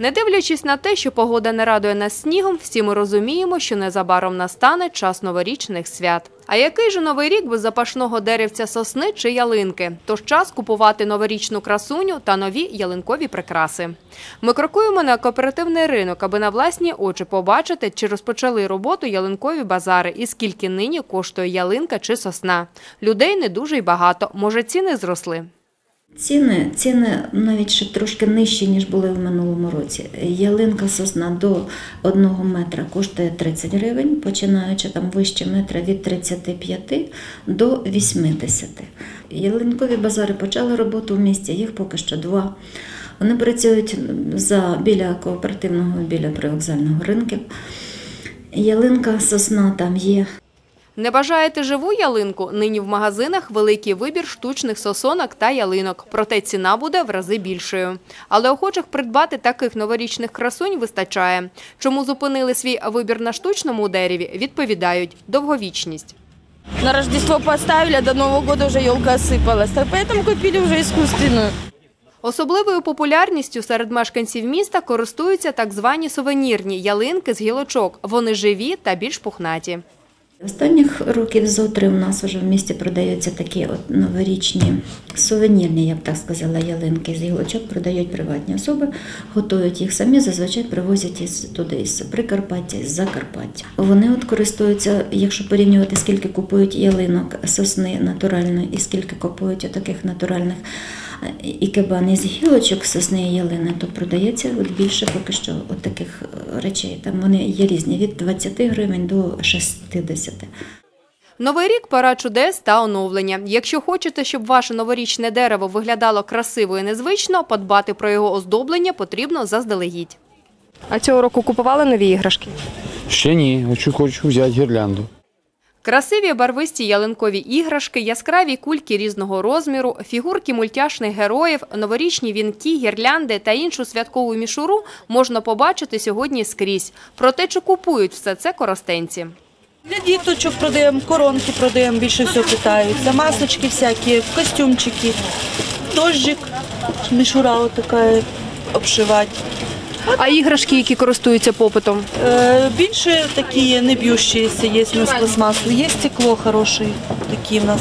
Не дивлячись на те, що погода не радує нас снігом, всі ми розуміємо, що незабаром настане час новорічних свят. А який же новий рік без запашного деревця сосни чи ялинки? Тож час купувати новорічну красуню та нові ялинкові прикраси. Ми крокуємо на кооперативний ринок, аби на власні очі побачити, чи розпочали роботу ялинкові базари і скільки нині коштує ялинка чи сосна. Людей не дуже й багато. Може, ціни зросли. Ціни, ціни навіть ще трошки нижчі, ніж були в минулому році. Ялинка сосна до 1 метра коштує 30 гривень, починаючи там вище метра від 35 до 80. Ялинкові базари почали роботу в місті, їх поки що два. Вони працюють за, біля кооперативного, біля привокзального ринку. Ялинка сосна там є. Не бажаєте живу ялинку? Нині в магазинах великий вибір штучних сосонок та ялинок, проте ціна буде в рази більшою. Але охочих придбати таких новорічних красунь вистачає. Чому зупинили свій вибір на штучному дереві, відповідають – довговічність. На Рождество поставили, а до Нового года уже елка осыпалась. Так поэтому купили уже искусственную. Особливою популярністю серед мешканців міста користуються так звані сувенірні ялинки з гілочок. Вони живі та більш пухнаті. Останніх років зо три у нас вже в місті продаються такі от новорічні сувенірні, я б так сказала, ялинки з гілочок продають приватні особи, готують їх самі, зазвичай привозять із туди із Прикарпаття, із Закарпаття. Вони от користуються, якщо порівнювати, скільки купують ялинок сосни натуральної і скільки купують таких натуральних е, ікебан із гілочок сосни і ялини, то продається от більше поки що от таких е, речей. Там вони є різні від 20 гривень до 60. Новий рік – пора чудес та оновлення. Якщо хочете, щоб ваше новорічне дерево виглядало красиво і незвично, подбати про його оздоблення потрібно заздалегідь. А цього року купували нові іграшки? Ще ні, хочу, хочу взяти гірлянду. Красиві барвисті ялинкові іграшки, яскраві кульки різного розміру, фігурки мультяшних героїв, новорічні вінки, гірлянди та іншу святкову мішуру можна побачити сьогодні скрізь. Проте, чи купують все це коростенці? Для діточок продаємо, коронки продаємо, більше всього питаються, масочки всякі, костюмчики, дождик, мішура така обшивати. А іграшки, які користуються попитом? Е, більше такі не б'ющіся є у нас пластмасу, є стекло хороше, такі в нас.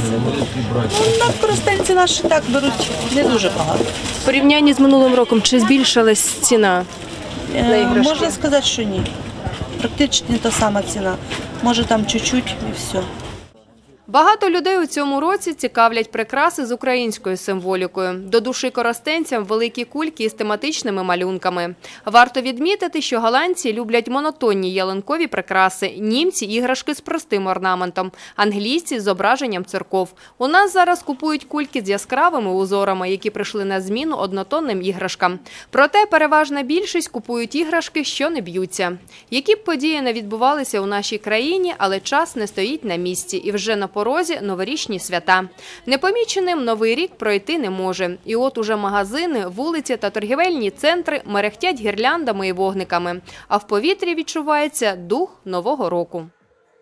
Ну, на користенці наші так беруть не дуже багато. В порівнянні з минулим роком чи збільшилась ціна? На Е, іграшки? можна сказати, що ні. Практично та сама ціна. Може там чуть-чуть і все. Багато людей у цьому році цікавлять прикраси з українською символікою. До душі коростенцям великі кульки із тематичними малюнками. Варто відмітити, що голландці люблять монотонні ялинкові прикраси, німці – іграшки з простим орнаментом, англійці – зображенням церков. У нас зараз купують кульки з яскравими узорами, які прийшли на зміну однотонним іграшкам. Проте переважна більшість купують іграшки, що не б'ються. Які б події не відбувалися у нашій країні, але час не стоїть на місці і вже на порозі новорічні свята. Непоміченим новий рік пройти не може. І от уже магазини, вулиці та торгівельні центри мерехтять гірляндами і вогниками. А в повітрі відчувається дух нового року.